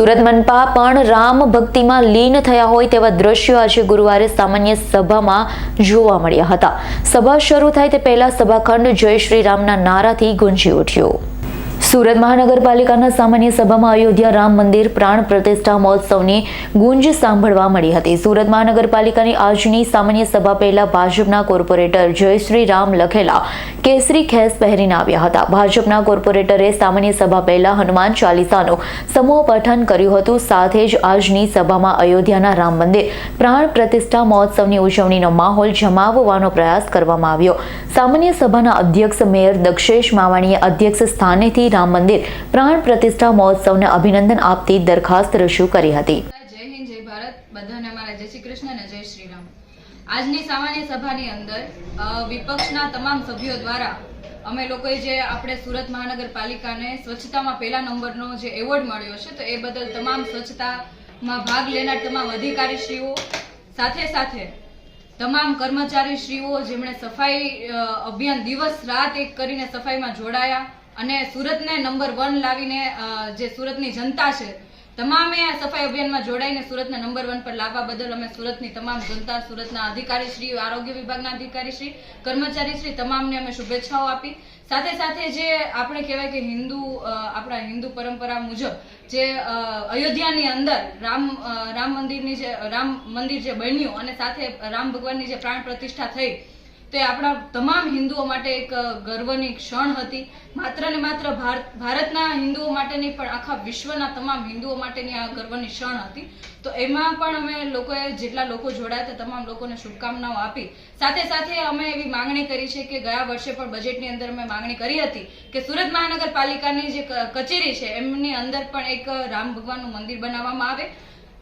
સુરત મનપા પણ રામ ભક્તિમાં લીન થયા હોય તેવા દ્રશ્યો આજે ગુરુવારે સામાન્ય સભામાં જોવા મળ્યા હતા. સભા શરૂ થાય તે પહેલા સભાખંડ જય શ્રી રામના નારાથી ગુંજી ઉઠ્યો. સુરત મહાનગરપાલિકાના સામાન્ય સભામાં અયોધ્યા રામ મંદિર પ્રાણ પ્રતિષ્ઠા મહોત્સવની ગુંજ સાંભળવા મળી હતી. સુરત મહાનગરપાલિકાની આજની સામાન્ય સભા પહેલા ભાજપના કોર્પોરેટર જયશ્રી રામ લખેલા કેસરી ખેસ પહેરીને આવ્યા હતા. ભાજપના કોર્પોરેટરે સામાન્ય સભા પહેલા હનુમાન ચાલીસાનું સમૂહ પઠન કર્યું હતું. સાથે જ આજની સભામાં અયોધ્યાના રામ મંદિર પ્રાણ પ્રતિષ્ઠા મહોત્સવની ઉજવણીનો માહોલ જમાવવાનો પ્રયાસ કરવામાં આવ્યો. સામાન્ય સભાના અધ્યક્ષ મેયર દક્ષેશ માવાણીએ અધ્યક્ષ સ્થાનેથી રામ મંદિર પ્રાણ પ્રતિષ્ઠા મહોત્સવને અભિનંદન આપતી દરખાસ્ત રજૂ કરી હતી. જય હિન્દ, જય ભારત. બધાને અમારા જય શ્રી કૃષ્ણ અને જય શ્રી રામ. આજની સામાન્ય સભાની અંદર વિપક્ષના તમામ સભ્યો દ્વારા અમે લોકોએ જે આપણે સુરત મહાનગરપાલિકાને સ્વચ્છતામાં પહેલા નંબરનો જે એવોર્ડ મળ્યો છે, તો એ બદલ તમામ સ્વચ્છતામાં ભાગ લેનાર તમામ અધિકારીશ્રીઓ, સાથે સાથે તમામ કર્મચારીશ્રીઓ, જેમણે સફાઈ અભિયાન દિવસ રાત એક કરીને સફાઈમાં જોડાયા અને સુરતને નંબર વન લાવીને જે સુરતની જનતા છે, તમામે આ સફાઈ અભિયાનમાં જોડાઈને સુરતને નંબર વન પર લાવવા બદલ અમે સુરતની તમામ જનતા, સુરતના અધિકારી શ્રી આરોગ્ય વિભાગના અધિકારી શ્રી કર્મચારી શ્રી તમામને અમે શુભેચ્છાઓ આપી. સાથે સાથે જે આપણે કહેવાય કે હિન્દુ આપણા હિન્દુ પરંપરા મુજબ જે અયોધ્યાની અંદર રામ રામ મંદિરની જે, રામ મંદિર જે બન્યું અને સાથે રામ ભગવાનની જે પ્રાણ પ્રતિષ્ઠા થઈ તે આપણા તમામ હિન્દુઓ માટે એક ગર્વની ક્ષણ હતી. માત્ર ને માત્ર ભારત ભારતના હિન્દુઓ માટે નહીં, પણ આખા વિશ્વના તમામ હિન્દુઓ માટેની આ ગર્વની ક્ષણ હતી. તો એમાં પણ અમે લોકોએ જેટલા લોકો જોડાયા તે તમામ લોકોને શુભકામનાઓ આપી. સાથે સાથે અમે એવી માંગણી કરી છે કે ગયા વર્ષે પણ બજેટની અંદર અમે માંગણી કરી હતી કે સુરત મહાનગરપાલિકાની જે કચેરી છે, એમની અંદર પણ એક રામ ભગવાનનું મંદિર બનાવવામાં આવે.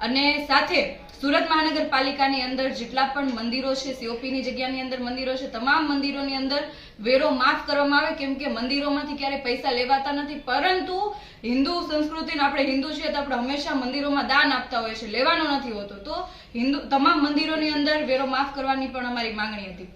અને સાથે સુરત મહાનગરપાલિકાની અંદર જેટલા પણ મંદિરો છે સીઓપીની જગ્યાની અંદર મંદિરો છે, તમામ મંદિરોની અંદર વેરો માફ કરવામાં આવે, કેમ કે મંદિરોમાંથી ક્યારે પૈસા લેવાતા નથી. પરંતુ હિન્દુ સંસ્કૃતિને, આપણે હિન્દુ છીએ તો આપણે હંમેશા મંદિરોમાં દાન આપતા હોય છે લેવાનો નથી હોતો. તો હિન્દુ, તમામ મંદિરોની અંદર વેરો માફ કરવાની પણ અમારી માંગણી હતી.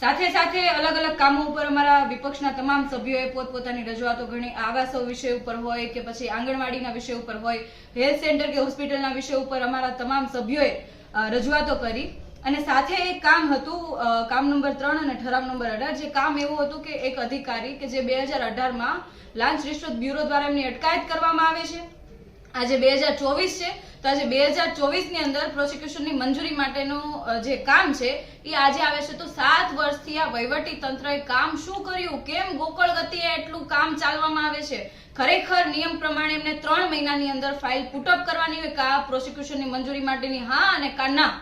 સાથે સાથે અલગ અલગ કામો ઉપર અમારા વિપક્ષના તમામ સભ્યોએ પોતપોતાની રજૂઆતો ઘણી આવાસો વિષય ઉપર હોય કે પછી આંગણવાડીના વિષય ઉપર હોય હેલ્થ સેન્ટર કે હોસ્પિટલના વિષય ઉપર અમારા તમામ સભ્યોએ રજૂઆતો કરી. અને સાથે એક કામ હતું કામ નંબર ત્રણ અને ઠરાવ નંબર અઢાર, જે કામ એવું હતું કે એક અધિકારી કે જે બે હજાર અઢારમાં લાંચ રિશ્વત બ્યુરો દ્વારા એમની અટકાયત કરવામાં આવે છે. આજે બે હજાર ચોવીસ છે. તો આજે બે હજાર ચોવીસની અંદર પ્રોસિક્યુશનની મંજૂરી માટેનું જે કામ છે, એ આજે આવે છે. તો સાત વર્ષથી આ વહીવટી તંત્રએ કામ શું કર્યું? કેમ ગોકળ ગતિએ એટલું કામ ચાલવામાં આવે છે? ખરેખર નિયમ પ્રમાણે એમને ત્રણ મહિનાની અંદર ફાઇલ પુટઅપ કરવાની હોય કા પ્રોસિક્યુશનની મંજૂરી માટેની હા અને કા ના?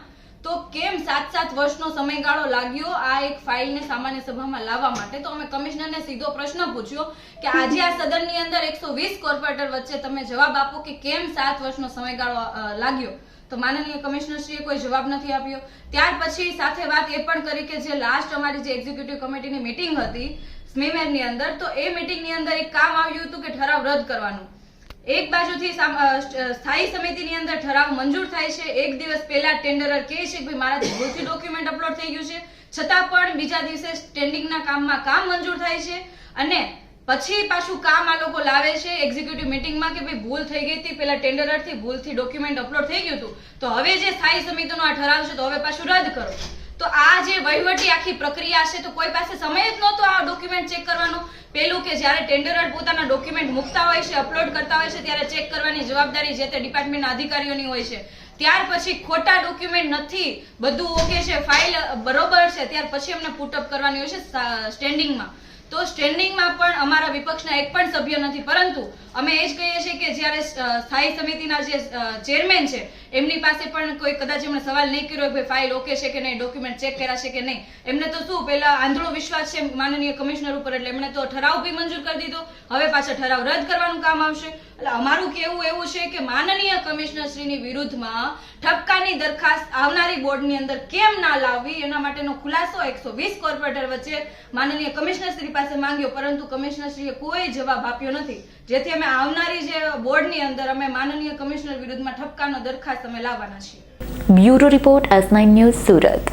તો કેમ સાત સાત વર્ષનો સમયગાળો લાગ્યો? આ એક ફાઇલને સામાન્ય સભામાં લાવવા માટે. તો અમે કમિશનરને સીધો પ્રશ્ન પૂછ્યો કે આજે આ સદનની અંદર એકસો વીસ કોર્પોરેટર વચ્ચે તમે જવાબ આપો કે કેમ સાત વર્ષનો સમયગાળો લાગ્યો? તો માનનીય કમિશનરશ્રીએ કોઈ જવાબ નથી આપ્યો. ત્યાર પછી સાથે વાત એ પણ કરી કે જે લાસ્ટ અમારી જે એક્ઝિક્યુટિવ કમિટીની મિટિંગ હતી, સ્મીમેરની અંદર, તો એ મિટિંગની અંદર એક કામ આવ્યું હતું કે ઠરાવ રદ કરવાનું. એક બાજુથી સ્થાયી સમિતિની અંદર ઠરાવ મંજૂર થાય છે. એક દિવસ પહેલા ટેન્ડરર કહે છે કે ભાઈ, મારાથી ભૂલથી ડોક્યુમેન્ટ અપલોડ થઈ ગયું છે. છતાં પણ બીજા દિવસે સ્ટેન્ડિંગના કામમાં કામ મંજૂર થાય છે. અને પછી પાછું કામ આ લોકો લાવે છે એક્ઝિક્યુટિવ મિટિંગમાં કે ભાઈ, ભૂલ થઈ ગઈ હતી. પેલા ટેન્ડરરથી ભૂલથી ડોક્યુમેન્ટ અપલોડ થઈ ગયું હતું. તો હવે જે સ્થાયી સમિતિનો આ ઠરાવ છે, તો હવે પાછું રદ કરો. તો આ જે વહીવટી આખી પ્રક્રિયા છે, તો કોઈ પાસે સમય જ નહોતો આ ડોક્યુમેન્ટ ચેક કરવાનો. પેલું કે જ્યારે ટેન્ડરર પોતાના ડોક્યુમેન્ટ મૂકતા હોય છે અપલોડ કરતા હોય છે, ત્યારે ચેક કરવાની જવાબદારી જે તે ડિપાર્ટમેન્ટના અધિકારીઓની હોય છે. ત્યાર પછી ખોટા ડોક્યુમેન્ટ નથી, બધું ઓકે છે ફાઇલ બરોબર છે, ત્યાર પછી અમને પુટઅપ કરવાની હોય છે સ્ટેન્ડિંગમાં તો સ્ટેન્ડિંગમાં પણ અમારા વિપક્ષના એક પણ સભ્ય નથી. પરંતુ અમે એ જ કહીએ છીએ કે જ્યારે સ્થાયી સમિતિના જે ચેરમેન છે, એમની પાસે પણ કોઈ કદાચ એમણે સવાલ નહીં કર્યો કે ભાઈ ફાઇલ ઓકે છે કે નહીં ડોક્યુમેન્ટ ચેક કર્યા છે કે નહીં. એમને તો શું પેલા આંધળો વિશ્વાસ છે માનનીય કમિશનર ઉપર, એટલે એમણે તો ઠરાવ બી મંજૂર કરી દીધો. હવે પાછા ઠરાવ રદ કરવાનું કામ આવશે. અમારું કેવું એવું છે કે માનનીય કમિશનર શ્રીની વિરુદ્ધમાં ઠપકાની દરખાસ્ત આવનારી બોર્ડની અંદર કેમ ના લાવવી એના માટેનો ખુલાસો એકસો વીસ કોર્પોરેટર વચ્ચે માનનીય કમિશનર શ્રી પાસે માંગ્યો, પરંતુ કમિશનર શ્રીએ કોઈ જવાબ આપ્યો નથી. જેથી અમે આવનારી જે બોર્ડની અંદર અમે માનનીય કમિશનર વિરુદ્ધમાં ઠપકાનો દરખાસ્ત અમે લાવવાના છીએ. Bureau report S news Surat.